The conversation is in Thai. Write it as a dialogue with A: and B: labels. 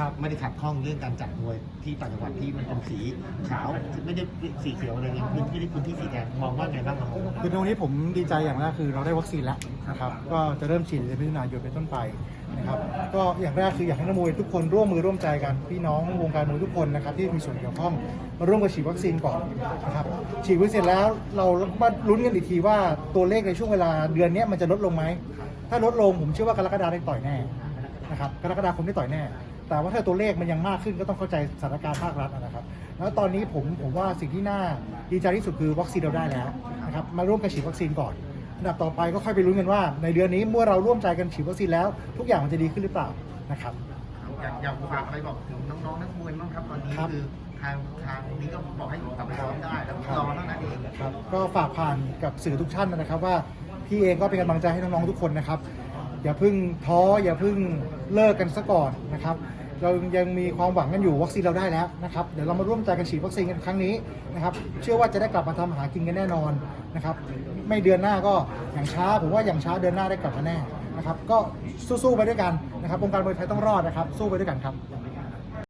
A: ครับ
B: ไม่ได้ขัดข้องเรื่องการจัดมวยที่ต่างจังหวัดที่มันเป็นสีขาวไม่ได้สีเขียวอะไรเงี้ยพื้นที่ที่พื้นที่สีแดงมองว่าไงบ้างครับ
A: คือตรงนี้ผมดีใจอย่างแรกคือเราได้วัคซีนแล้วนะครับก็จะเริ่มฉีดในพิจารณายนเป็นต้นไปนะครับก็อย่างแรกคืออยากให้นักมวยทุกคนร่วมมือร่วมใจกันพี่น้องวงการมวยทุกคนนะครับที่มีส่วนเกี่ยวข้องมาร่วมกันฉีดวัคซีนก่อนนะครับฉีดวัคซีนแล้วเรามาลุ้นกันอีกทีว่าตัวเลขในช่วงเวลาเดือนนี้มันจะลดลงไหมถ้าลดลงผมเชื่อว่ากรกฎาได้ต่อยแน่นะครับกรกฎาคมได้ต่อยแน่ แต่ว่าถ้าตัวเลขมันยังมากขึ้นก็ต้องเข้าใจสถานการณ์ภาครัฐนะครับ แล้วตอนนี้ผมผมว่าสิ่งที่น่าดีใจที่สุดคือวัคซีนเราได้แล้วนะครับมาร่วมกันฉีดวัคซีนก่อนอันดับต่อไปก็ค่อยไปลุ้นกันว่า ในเดือนนี้เมื่อเราร่วมใจกันฉีดวัคซีนแล้ว ทุกอย่างมันจะดีขึ้นหรือเปล่านะครับ
B: อยากอยากฝากอะไรบอกถึงน้องๆนักมวยบ้างครับตอนนี้
A: ครับ
B: คือทางทางนี้ก็บอกให้กลับไปซ้อมได้แล้วรอเท่านั้นเอง
A: ครับก็ฝากผ่านกับสื่อทุกท่านนะครับว่าพี่เองก็เป็นกำลังใจให้น้องๆทุกคนนะครับ อย่าพึ่งท้ออย่าพึ่งเลิกกันซะก่อนนะครับ เรายังมีความหวังกันอยู่วัคซีนเราได้แล้วนะครับเดี๋ยวเรามาร่วมใจกันฉีดวัคซีนกันครั้งนี้นะครับ เชื่อว่าจะได้กลับมาทำหากินกันแน่นอนนะครับ ไม่เดือนหน้าก็อย่างช้าผมว่าอย่างช้าเดือนหน้าได้กลับมาแน่นะครับ ก็สู้ๆไปด้วยกันนะครับองการมวยไทยต้องรอดนะครับ สู้ไปด้วยกันครับ